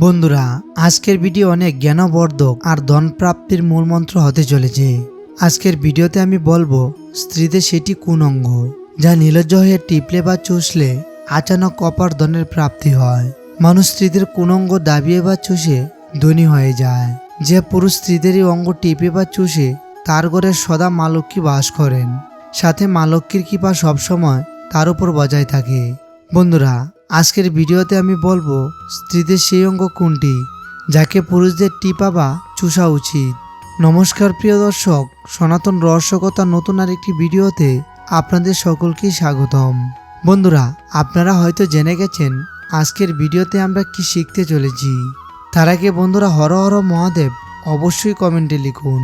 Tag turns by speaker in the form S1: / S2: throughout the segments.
S1: বন্ধুরা, আজকের ভিডিও অনেক জ্ঞানবর্ধক আর ধন প্রাপ্তির মূল মন্ত্র হতে চলেছে। আজকের ভিডিওতে আমি বলব, স্ত্রীদের সেটি কোন অঙ্গ? যা নির্লজ্জ হয়ে টিপলে বা চুষলে আচানক অপার ধনের প্রাপ্তি হয়। মানুষ স্ত্রীদের কোন অঙ্গ দাবিয়ে বা চুষে ধনী হয়ে যায়। যে পুরুষ স্ত্রীদেরই অঙ্গ টিপে বা চুষে, তার ঘরে সদা মা লক্ষ্মী বাস করেন। সাথে মা লক্ষ্মীর কৃপা সবসময় তার উপর বজায় থাকে। বন্ধুরা আজকের ভিডিওতে আমি বলব, স্ত্রীদের সেই অঙ্গ কোনটি? যাকে পুরুষদের টিপা বা চুষা উচিত। নমস্কার প্রিয় দর্শক, সনাতন রহস্যকতা নতুন আর একটি ভিডিওতে আপনাদের সকলকেই স্বাগতম। বন্ধুরা, আপনারা হয়তো জেনে গেছেন আজকের ভিডিওতে আমরা কি শিখতে চলেছি। তার আগে বন্ধুরা হর হর মহাদেব অবশ্যই কমেন্টে লিখুন।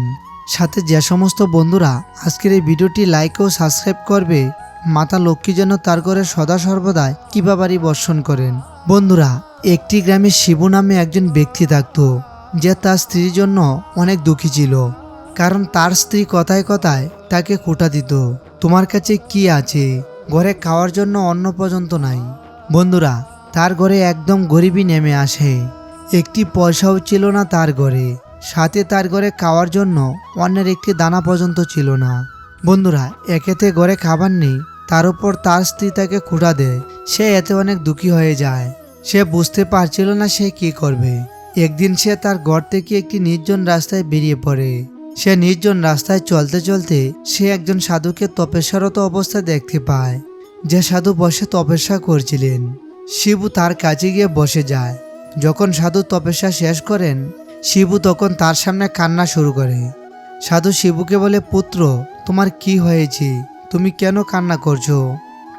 S1: সাথে যে সমস্ত বন্ধুরা আজকের এই ভিডিওটি লাইক ও সাবস্ক্রাইব করবে মাতা লক্ষ্মী যেন তার ঘরে সদা সর্বদাই কিবাবারি বর্ষণ করেন। বন্ধুরা, একটি গ্রামে শিবু নামে একজন ব্যক্তি থাকত, যে তার স্ত্রীর জন্য অনেক দুঃখী ছিল। কারণ তার স্ত্রী কথায় কথায় তাকে খোটা দিত, তোমার কাছে কি আছে? ঘরে খাওয়ার জন্য অন্ন পর্যন্ত নাই। বন্ধুরা, তার ঘরে একদম গরিবই নেমে আসে। একটি পয়সাও ছিল না তার ঘরে, সাথে তার ঘরে খাওয়ার জন্য অন্যের একটি দানা পর্যন্ত ছিল না। বন্ধুরা, একেতে ঘরে খাবার নেই, তার উপর তার স্ত্রী তাকে খুঁটা দেয়। সে এতে অনেক দুঃখী হয়ে যায়। সে বুঝতে পারছিল না সে কি করবে। একদিন সে তার ঘর থেকে একটি নির্জন রাস্তায় বেরিয়ে পড়ে। সে নির্জন রাস্তায় চলতে চলতে সে একজন সাধুকে তপস্যারত অবস্থায় দেখতে পায়। যে সাধু বসে তপস্যা করছিলেন, শিবু তার কাছে গিয়ে বসে যায়। যখন সাধু তপস্যা শেষ করেন, শিবু তখন তার সামনে কান্না শুরু করে। সাধু শিবুকে বলে, পুত্র তোমার কি হয়েছে? তুমি কেন কান্না করছ?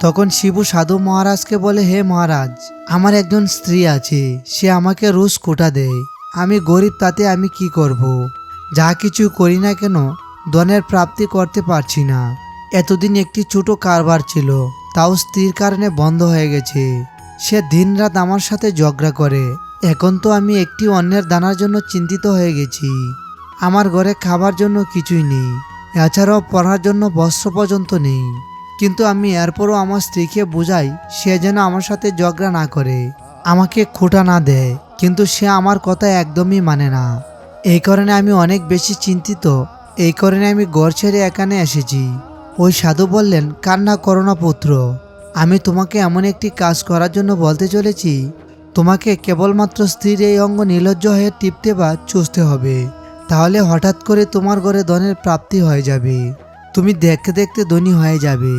S1: তখন শিবু সাধু মহারাজকে বলে, হে মহারাজ, আমার একজন স্ত্রী আছে, সে আমাকে রোজ কোটা দেয়। আমি গরিব, তাতে আমি কি করব। যা কিছু করি না কেন, ধনের প্রাপ্তি করতে পারছি না। এতদিন একটি ছোট কারবার ছিল, তাও স্ত্রীর কারণে বন্ধ হয়ে গেছে। সে দিনরাত আমার সাথে ঝগড়া করে। এখন তো আমি একটি অন্যের দানার জন্য চিন্তিত হয়ে গেছি। আমার ঘরে খাবার জন্য কিছুই নেই। এছাড়াও পড়ার জন্য বস্ত্র পর্যন্ত নেই। কিন্তু আমি এরপরও আমার স্ত্রীকে বোঝাই, সে যেন আমার সাথে ঝগড়া না করে, আমাকে খোটা না দেয়। কিন্তু সে আমার কথা একদমই মানে না। এই কারণে আমি অনেক বেশি চিন্তিত। এই কারণে আমি ঘর ছেড়ে এখানে এসেছি। ওই সাধু বললেন, কান্না করো না পুত্র। আমি তোমাকে এমন একটি কাজ করার জন্য বলতে চলেছি। তোমাকে কেবলমাত্র স্ত্রীর এই অঙ্গ নির্লজ্জ হয়ে টিপতে বা চুষতে হবে। তাহলে হঠাৎ করে তোমার ঘরে ধনের প্রাপ্তি হয়ে যাবে। তুমি দেখতে দেখতে ধনী হয়ে যাবে।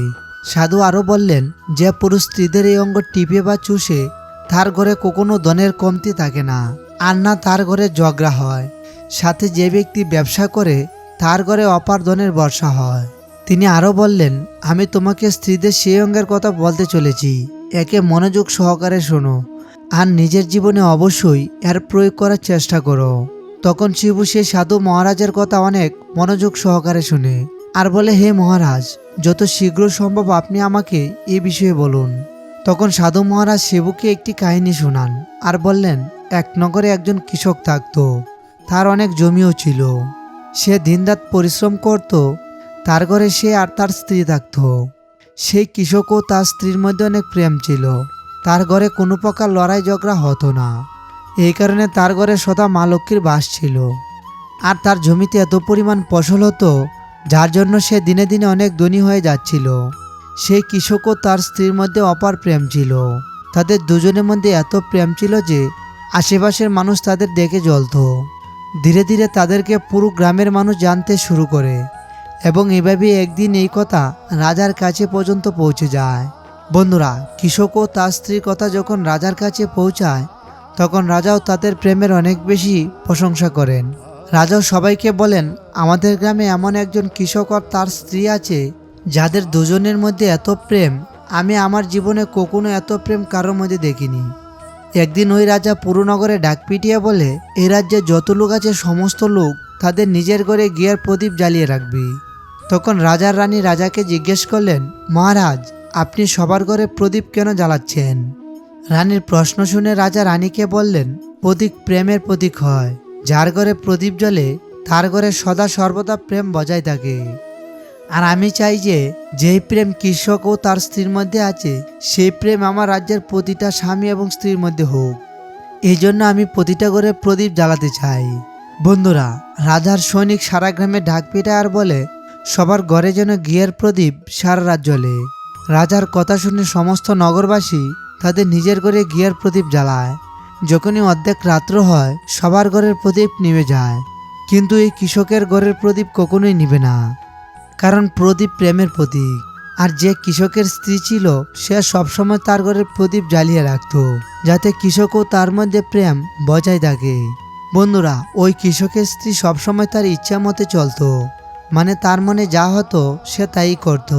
S1: সাধু আরও বললেন, যে পুরুষ স্ত্রীদের এই অঙ্গ টিপে বা চুষে, তার ঘরে কখনো ধনের কমতি থাকে না, আর না তার ঘরে ঝগড়া হয়। সাথে যে ব্যক্তি ব্যবসা করে, তার ঘরে অপার ধনের বর্ষা হয়। তিনি আরও বললেন, আমি তোমাকে স্ত্রীদের সেই অঙ্গের কথা বলতে চলেছি, একে মনোযোগ সহকারে শোনো, আর নিজের জীবনে অবশ্যই এর প্রয়োগ করার চেষ্টা করো। তখন শিবু সে সাধু মহারাজের কথা অনেক মনোযোগ সহকারে শুনে আর বলে, হে মহারাজ, যত শীঘ্র সম্ভব আপনি আমাকে এ বিষয়ে বলুন। তখন সাধু মহারাজ শিবুকে একটি কাহিনী শোনান আর বললেন, এক নগরে একজন কৃষক থাকত, তার অনেক জমিও ছিল। সে দিনরাত পরিশ্রম করত, তার ঘরে সে আর তার স্ত্রী থাকত। সেই কৃষকও তার স্ত্রীর মধ্যে অনেক প্রেম ছিল। তার ঘরে কোনো প্রকার লড়াই ঝগড়া হতো না। এই কারণে তার ঘরে সদা মা লক্ষ্মীর বাস ছিল। আর তার জমিতে এত পরিমাণ ফসল হতো, যার জন্য সে দিনে দিনে অনেক ধনী হয়ে যাচ্ছিল। সেই কৃষকও তার স্ত্রীর মধ্যে অপার প্রেম ছিল। তাদের দুজনের মধ্যে এত প্রেম ছিল যে, আশেপাশের মানুষ তাদের দেখে জ্বলত। ধীরে ধীরে তাদেরকে পুরো গ্রামের মানুষ জানতে শুরু করে এবং এভাবে একদিন এই কথা রাজার কাছে পর্যন্ত পৌঁছে যায়। বন্ধুরা, কৃষক ও তার স্ত্রীর কথা যখন রাজার কাছে পৌঁছায় তখন রাজাও তাদের প্রেমের অনেক বেশি প্রশংসা করেন। রাজাও সবাইকে বলেন, আমাদের গ্রামে এমন একজন কৃষক আর তার স্ত্রী আছে, যাদের দুজনের মধ্যে এত প্রেম। আমি আমার জীবনে কখনো এত প্রেম কারোর মধ্যে দেখিনি। একদিন ওই রাজা পুরনগরে ডাক পিটিয়ে বলে, এ রাজ্যে যত লোক আছে, সমস্ত লোক তাদের নিজের ঘরে গিয়ার প্রদীপ জ্বালিয়ে রাখবি। তখন রাজার রানী রাজাকে জিজ্ঞেস করলেন, মহারাজ, আপনি সবার ঘরে প্রদীপ কেন জ্বালাচ্ছেন? রানীর প্রশ্ন শুনে রাজা রানীকে বললেন, প্রতীক প্রেমের প্রতীক হয়। যার ঘরে প্রদীপ জ্বলে, তার ঘরে সদা সর্বদা প্রেম বজায় থাকে। আর আমি চাই যে, যেই প্রেম কৃষক ও তার স্ত্রীর মধ্যে আছে, সেই প্রেম আমার রাজ্যের প্রতিটা স্বামী এবং স্ত্রীর মধ্যে হোক। এই জন্য আমি প্রতিটা করে প্রদীপ জ্বালাতে চাই। বন্ধুরা রাজার সৈনিক সারা গ্রামে ঢাক পিটায় আর বলে, সবার ঘরে যেন ঘিয়ের প্রদীপ সারা রাত জ্বলে। রাজার কথা শুনে সমস্ত নগরবাসী তাদের নিজের ঘরে গিয়ার প্রদীপ জ্বালায়। যখনই অর্ধেক রাত্র হয়, সবার ঘরের প্রদীপ নিভে যায়। কিন্তু এই কৃষকের ঘরের প্রদীপ কখনোই নিবে না, কারণ প্রদীপ প্রেমের প্রতীক। আর যে কৃষকের স্ত্রী ছিল, সে সবসময় তার ঘরের প্রদীপ জ্বালিয়ে রাখত, যাতে কৃষকও তার মধ্যে প্রেম বজায় থাকে। বন্ধুরা, ওই কৃষকের স্ত্রী সবসময় তার ইচ্ছা মতে চলতো মানে তার মনে যা হতো, সে তাই করত।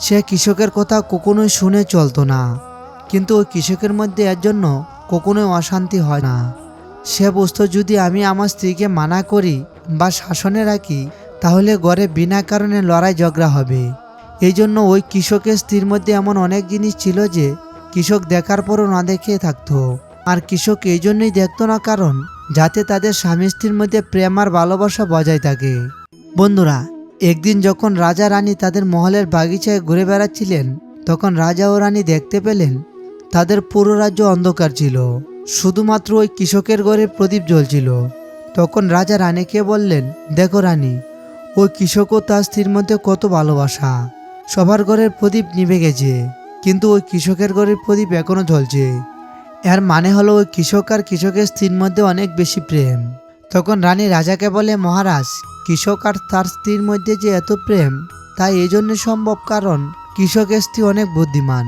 S1: সে কৃষকের কথা কখনোই শুনে চলতো না। কিন্তু ওই কৃষকের মধ্যে এর জন্য কখনোই অশান্তি হয় না। সে বস্তু যদি আমি আমার স্ত্রীকে মানা করি বা শাসনে রাখি, তাহলে ঘরে বিনা কারণে লড়াই ঝগড়া হবে। এই জন্য ওই কৃষকের স্ত্রীর মধ্যে এমন অনেক জিনিস ছিল যে কৃষক দেখার পরও না দেখে থাকতো। আর কৃষক এই জন্যই দেখতো না কারণ, যাতে তাদের স্বামী স্ত্রীর মধ্যে প্রেম আর ভালোবাসা বজায় থাকে। বন্ধুরা, একদিন যখন রাজা রানী তাদের মহলের বাগিচায় ঘুরে বেড়াচ্ছিলেন, তখন রাজা ও রানী দেখতে পেলেন তাদের পুরো রাজ্য অন্ধকার ছিল। শুধুমাত্র ওই কৃষকের ঘরে প্রদীপ জ্বলছিল। তখন রাজা রানীকে বললেন, দেখো রানী, ওই কৃষক ও তার স্ত্রীর মধ্যে কত ভালোবাসা। সবার ঘরের প্রদীপ নিভে গেছে, কিন্তু ওই কৃষকের ঘরের প্রদীপ এখনও জ্বলছে। এর মানে হলো ওই কৃষক আর কৃষকের স্ত্রীর মধ্যে অনেক বেশি প্রেম। তখন রানী রাজাকে বলে, মহারাজ, কৃষক আর তার স্ত্রীর মধ্যে যে এত প্রেম তাই এই জন্য সম্ভব কারণ কৃষকের স্ত্রী অনেক বুদ্ধিমান।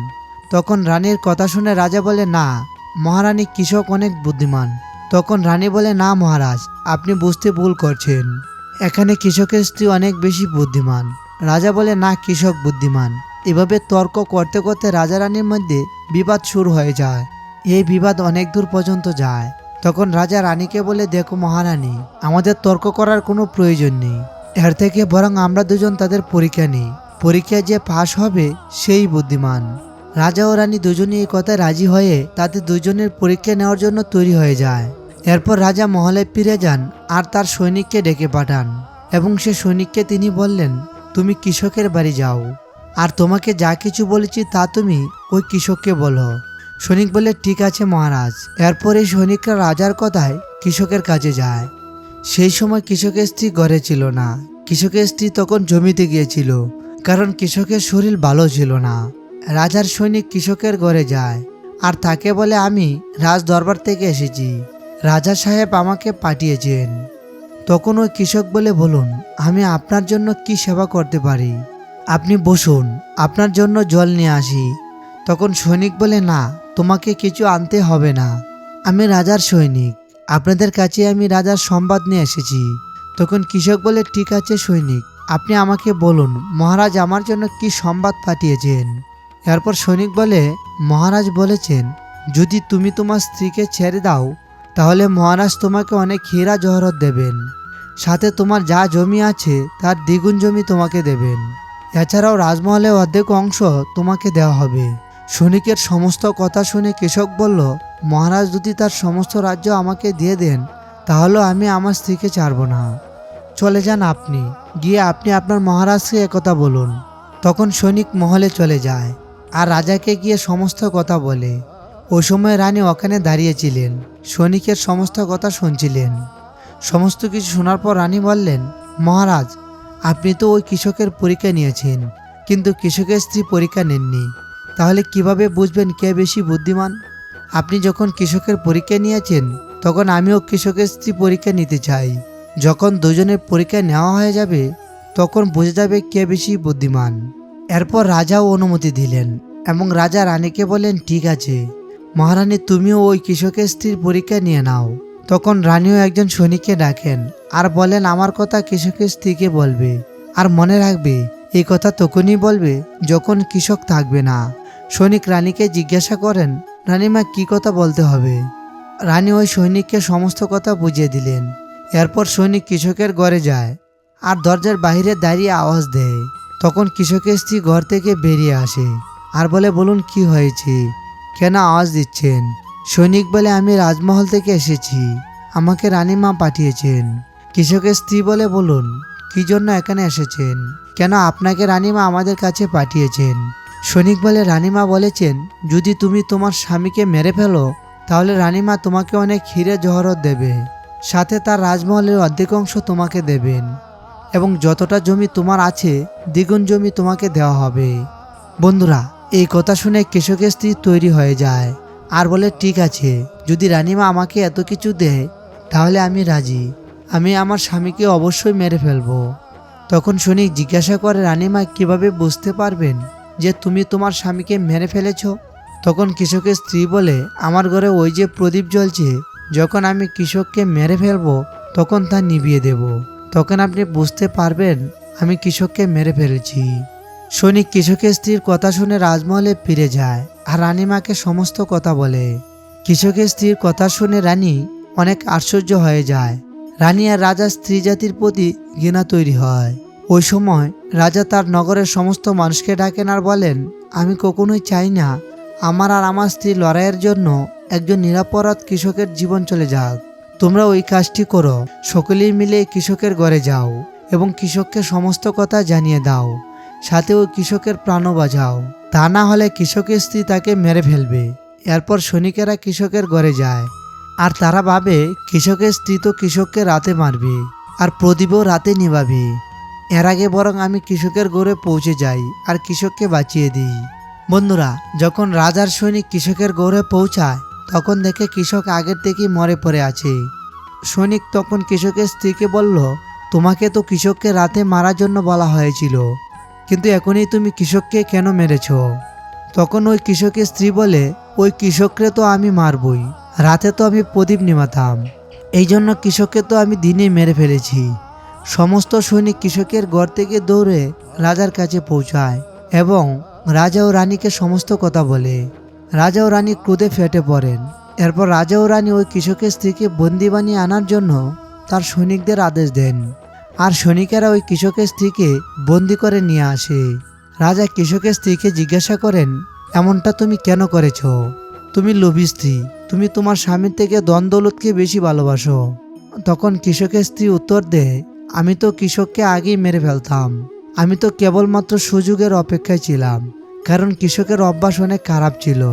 S1: তখন রানীর কথা শুনে রাজা বলে, না, মহারানী কৃষক অনেক বুদ্ধিমান। তখন রানী বলে, না, মহারাজ, আপনি বুঝতে ভুল করছেন। এখানে কৃষকের স্ত্রী অনেক বেশি বুদ্ধিমান। রাজা বলে, না, কৃষক বুদ্ধিমান। এভাবে তর্ক করতে করতে রাজা রানীর মধ্যে বিবাদ শুরু হয়ে যায়। এই বিবাদ অনেক দূর পর্যন্ত যায়। তখন রাজা রানীকে বলে, দেখো মহারানী, আমাদের তর্ক করার কোনো প্রয়োজন নেই। এর থেকে বরং আমরা দুজন তাদের পরীক্ষা নিই। পরীক্ষায় যে পাশ হবে, সেই বুদ্ধিমান। রাজা ও রানী দুজনে এই কথায় রাজি হয়ে তাদের দুজনের পরীক্ষা নেওয়ার জন্য তৈরি হয়ে যায়। এরপর রাজা মহলে ফিরে যান আর তার সৈনিককে ডেকে পাঠান এবং সে সৈনিককে তিনি বললেন, তুমি কৃষকের বাড়ি যাও। আর তোমাকে যা কিছু বলেছি তা তুমি ওই কৃষককে বলো। সৈনিক বলে ঠিক আছে মহারাজ। এরপর এই সৈনিকরা রাজার কথায় কৃষকের কাছে যায়। সেই সময় কৃষকের স্ত্রী ঘরে ছিল না। কৃষকের স্ত্রী তখন জমিতে গিয়েছিল, কারণ কৃষকের শরীর ভালো ছিল না। রাজার সৈনিক কৃষকের ঘরে যায়, আর তাকে বলে, আমি রাজ দরবার থেকে এসেছি। রাজা সাহেব আমাকে পাঠিয়েছেন। তখন ওই কৃষক বলে, বলুন, আমি আপনার জন্য কি সেবা করতে পারি? আপনি বসুন, আপনার জন্য জল নিয়ে আসি। তখন সৈনিক বলে, না, তোমাকে কিছু আনতে হবে না। আমি রাজার সৈনিক, আপনাদের কাছে আমি রাজার সংবাদ নিয়ে এসেছি। তখন কৃষক বলে, ঠিক আছে সৈনিক, আপনি আমাকে বলুন, মহারাজ আমার জন্য কি সংবাদ পাঠিয়েছেন? এরপর সৈনিক বলে, মহারাজ বলেছেন, যদি তুমি তোমার স্ত্রীকে ছেড়ে দাও, তাহলে মহারাজ তোমাকে অনেক হীরা জহরত দেবেন। সাথে তোমার যা জমি আছে, তার দ্বিগুণ জমি তোমাকে দেবেন। এছাড়াও রাজমহলে অর্ধেক অংশ তোমাকে দেওয়া হবে। সৈনিকের সমস্ত কথা শুনে কৃষক বলল, মহারাজ যদি তার সমস্ত রাজ্য আমাকে দিয়ে দেন, তাহলে আমি আমার স্ত্রীকে ছাড়ব না। চলে যান আপনি, গিয়ে আপনি আপনার মহারাজকে একথা বলুন। তখন সৈনিক মহলে চলে যায়। আর রাজাকে গিয়ে সমস্ত কথা বলে। ওই সময় রানী ওখানে দাঁড়িয়েছিলেন সৈনিকের সমস্ত কথা শুনছিলেন। সমস্ত কিছু শোনার পর রানী বললেন, মহারাজ, আপনি তো ওই কৃষকের পরীক্ষা নিয়েছেন, কিন্তু কৃষকের স্ত্রী পরীক্ষা নেননি। তাহলে কীভাবে বুঝবেন কে বেশি বুদ্ধিমান? আপনি যখন কৃষকের পরীক্ষা নিয়েছেন, তখন আমিও কৃষকের স্ত্রী পরীক্ষা নিতে চাই। যখন দুজনের পরীক্ষা নেওয়া হয়ে যাবে, তখন বোঝা যাবে কে বেশি বুদ্ধিমান। এরপর রাজাও অনুমতি দিলেন এবং রাজা রানীকে বলেন ঠিক আছে। মহারানী, তুমিও ওই কৃষকের স্ত্রীর পরীক্ষা নিয়ে নাও। তখন রানীও একজন সৈনিককে ডাকেন আর বলেন, আমার কথা কৃষকের স্ত্রীকে বলবে আর মনে রাখবে। এই কথা তখনই বলবে যখন কৃষক থাকবে না। সৈনিক রানীকে জিজ্ঞাসা করেন, রানীমা, কি কথা বলতে হবে? রানী ওই সৈনিককে সমস্ত কথা বুঝিয়ে দিলেন। এরপর সৈনিক কৃষকের ঘরে যায় আর দরজার বাইরে দাঁড়িয়ে আওয়াজ দেয়। তখন কৃষকের স্ত্রী ঘর থেকে বেরিয়ে আসে আর বলে, বলুন, কি হয়েছে? কেন আওয়াজ দিচ্ছেন? সৈনিক বলে, আমি রাজমহল থেকে এসেছি। আমাকে রানীমা পাঠিয়েছেন। কৃষকের স্ত্রী বলে, বলুন, কি জন্য এখানে এসেছেন? কেন আপনাকে রানীমা আমাদের কাছে পাঠিয়েছেন? সৈনিক বলে, রানীমা বলেছেন, যদি তুমি তোমার স্বামীকে মেরে ফেলো, তাহলে রানীমা তোমাকে অনেক হিরে জহরত দেবে। সাথে তার রাজমহলের অর্ধেক অংশ তোমাকে দেবেন। এবং যতটা জমি তোমার আছে, দ্বিগুণ জমি তোমাকে দেওয়া হবে। বন্ধুরা, এই কথা শুনে কৃষকের স্ত্রী তৈরি হয়ে যায়। আর বলে, ঠিক আছে, যদি রানীমা আমাকে এত কিছু দেয়, তাহলে আমি রাজি। আমি আমার স্বামীকে অবশ্যই মেরে ফেলব। তখন শনিক জিজ্ঞাসা করে, রানীমা, কীভাবে বুঝতে পারবেন যে তুমি তোমার স্বামীকে মেরে ফেলেছ? তখন কৃষকের স্ত্রী বলে, আমার ঘরে ওই যে প্রদীপ জ্বলছে, যখন আমি কৃষককে মেরে ফেলব, তখন তা নিভিয়ে দেব। তখন আপনি বুঝতে পারবেন, আমি কৃষককে মেরে ফেলেছি। সৈনিক কৃষকের স্ত্রীর কথা শুনে রাজমহলে ফিরে যায় আর রানীমাকে সমস্ত কথা বলে। কৃষকের স্ত্রীর কথা শুনে রানী অনেক আশ্চর্য হয়ে যায়। রানী আর রাজার স্ত্রী জাতির প্রতি ঘৃণা তৈরি হয়। ওই সময় রাজা তার নগরের সমস্ত মানুষকে ডাকেন আর বলেন, আমি কখনোই চাই না, আমার আর আমার স্ত্রী লড়াইয়ের জন্য একজন নিরাপরাধ কৃষকের জীবন চলে যাক। তোমরা ওই কাজটি করো। সকলেই মিলে কৃষকের ঘরে যাও এবং কৃষককে সমস্ত কথা জানিয়ে দাও। সাথে ওই কৃষকের প্রাণও বাঁচাও। তা না হলে কৃষকের স্ত্রী তাকে মেরে ফেলবে। এরপর সৈনিকেরা কৃষকের ঘরে যায়। আর তারা ভাবে, কৃষকের স্ত্রী তো কৃষককে রাতে মারবে আর প্রদীপও রাতে নিভাবে। এর আগে বরং আমি কৃষকের ঘরে পৌঁছে যাই আর কৃষককে বাঁচিয়ে দিই। বন্ধুরা, যখন রাজার সৈনিক কৃষকের ঘরে পৌঁছায় তখন দেখে কৃষক আগের থেকেই মরে পড়ে আছে। সৈনিক তখন কৃষকের স্ত্রীকে বলল, তোমাকে তো কৃষককে রাতে মারার জন্য বলা হয়েছিল, কিন্তু এখনই তুমি কৃষককে কেন মেরেছ? তখন ওই কৃষকের স্ত্রী বলে, ওই কৃষককে তো আমি মারবই, রাতে তো আমি প্রদীপ নিমাতাম। এই জন্য কৃষককে তো আমি দিনে মেরে ফেলেছি। সমস্ত সৈনিক কৃষকের ঘর থেকে দৌড়ে রাজার কাছে পৌঁছায় এবং রাজা ও রানীকে সমস্ত কথা বলে। রাজা ও রানী ক্রোধে ফেটে পড়েন। এরপর রাজা ও রানী ওই কৃষকের স্ত্রীকে বন্দি বানিয়ে আনার জন্য তার সৈনিকদের আদেশ দেন। আর সৈনিকেরা ওই কৃষকের স্ত্রীকে বন্দি করে নিয়ে আসে। রাজা কৃষকের স্ত্রীকে জিজ্ঞাসা করেন, এমনটা তুমি কেন করেছ? তুমি লোভী স্ত্রী। তুমি তোমার স্বামীর থেকে দ্বন্দ্বলতকে বেশি ভালোবাসো। তখন কৃষকের স্ত্রী উত্তর দেয়, আমি তো কৃষককে আগেই মেরে ফেলতাম। আমি তো কেবলমাত্র সুযোগের অপেক্ষায় ছিলাম। কারণ কৃষকের অভ্যাস অনেক খারাপ ছিল।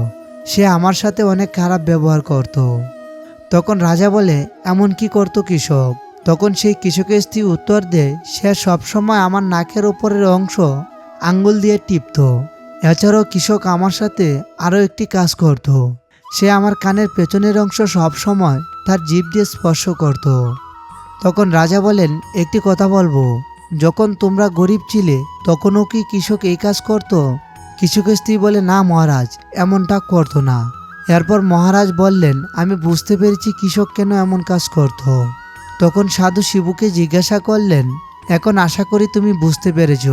S1: সে আমার সাথে অনেক খারাপ ব্যবহার করত। তখন রাজা বলে, এমন কি করত কৃষক? তখন সেই কৃষকের স্ত্রী উত্তর দেয়, সে সবসময় আমার নাকের ওপরের অংশ আঙ্গুল দিয়ে টিপত। এছাড়াও কৃষক আমার সাথে আরও একটি কাজ করত। সে আমার কানের পেছনের অংশ সবসময় তার জিভ দিয়ে স্পর্শ করত। তখন রাজা বলেন, একটি কথা বলব। যখন তোমরা গরিব ছিলে, তখনও কি কৃষক এই কাজ করত? কৃষকের স্ত্রী বলে, না মহারাজ, এমনটা করতো না। এরপর মহারাজ বললেন, আমি বুঝতে পেরেছি কৃষক কেন এমন কাজ করত। তখন সাধু শিবুকে জিজ্ঞাসা করলেন, এখন আশা করি তুমি বুঝতে পেরেছ,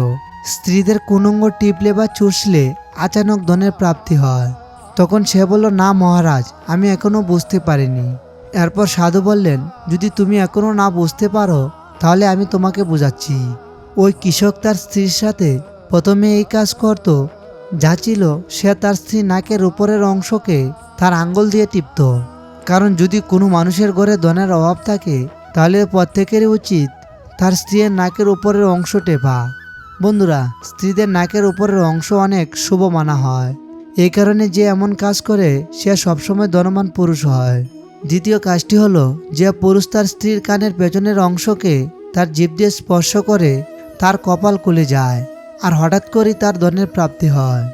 S1: স্ত্রীদের কুনঙ্গ টিপলে বা চুষলে আচানক ধনের প্রাপ্তি হয়। তখন সে বলল, না মহারাজ, আমি এখনও বুঝতে পারিনি। এরপর সাধু বললেন, যদি তুমি এখনও না বুঝতে পারো, তাহলে আমি তোমাকে বোঝাচ্ছি। ওই কৃষক তার স্ত্রীর সাথে প্রথমে এই কাজ করত যা ছিল সে তার স্ত্রী নাকের উপরের অংশকে তার আঙ্গুল দিয়ে টিপত। কারণ যদি কোনো মানুষের ঘরে ধনের অভাব থাকে, তাহলে প্রত্যেকেরই উচিত তার স্ত্রীর নাকের উপরের অংশ টেপা। বন্ধুরা, স্ত্রীদের নাকের উপরের অংশ অনেক শুভ মানা হয়। এই কারণে যে এমন কাজ করে, সে সবসময় ধনবান পুরুষ হয়। দ্বিতীয় কাজটি হলো, যে পুরুষ তার স্ত্রীর কানের পেছনের অংশকে তার জীব দিয়ে স্পর্শ করে, তার কপাল খুলে যায়। আর হঠাৎ করেই তার ধনের প্রাপ্তি হয়।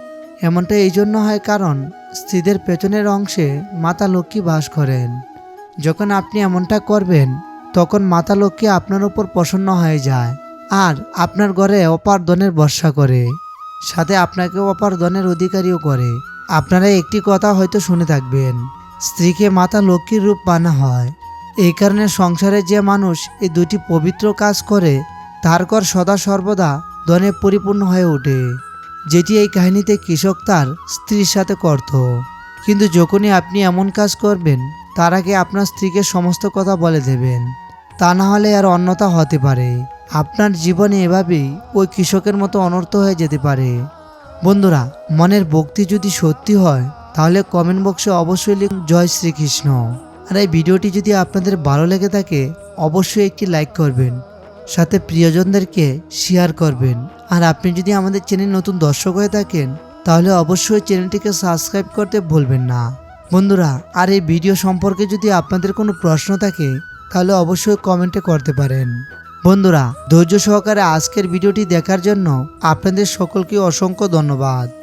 S1: এমনটা এই জন্য হয় কারণ স্ত্রীদের পেছনের অংশে মাতা লক্ষ্মী বাস করেন। যখন আপনি এমনটা করবেন, তখন মাতা লক্ষ্মী আপনার উপর প্রসন্ন হয়ে যায় আর আপনার ঘরে অপার ধনের বর্ষা করে। সাথে আপনাকে অপার ধনের অধিকারীও করে। আপনারা একটি কথা হয়তো শুনে থাকবেন, স্ত্রীকে মাতা লক্ষ্মীর রূপ মানা হয়। এই কারণে সংসারে যে মানুষ এই দুটি পবিত্র কাজ করে, তার ঘর সদা সর্বদা ধনে পরিপূর্ণ হয়ে ওঠে। যেটি এই কাহিনীতে কৃষক তার স্ত্রীর সাথে করত। কিন্তু যখনই আপনি এমন কাজ করবেন, তার আগে আপনার স্ত্রীকে সমস্ত কথা বলে দেবেন। তা না হলে আর অন্যতা হতে পারে। আপনার জীবনে এভাবেই ওই কৃষকের মতো অনর্থ হয়ে যেতে পারে। বন্ধুরা, মনের ভক্তি যদি সত্যি হয়, তাহলে কমেন্ট বক্সে অবশ্যই লিখুন, জয় শ্রীকৃষ্ণ। আর এই ভিডিওটি যদি আপনাদের ভালো লেগে থাকে, অবশ্যই একটি লাইক করবেন। সাথে প্রিয়জনদেরকে শেয়ার করবেন। আর আপনি যদি আমাদের চ্যানেল নতুন দর্শক হয়ে থাকেন, তাহলে অবশ্যই চ্যানেলটিকে সাবস্ক্রাইব করতে ভুলবেন না। বন্ধুরা, আর এই ভিডিও সম্পর্কে যদি আপনাদের কোনো প্রশ্ন থাকে, তাহলে অবশ্যই কমেন্টে করতে পারেন। বন্ধুরা, ধৈর্য সহকারে আজকের ভিডিওটি দেখার জন্য আপনাদের সকলকে অসংখ্য ধন্যবাদ।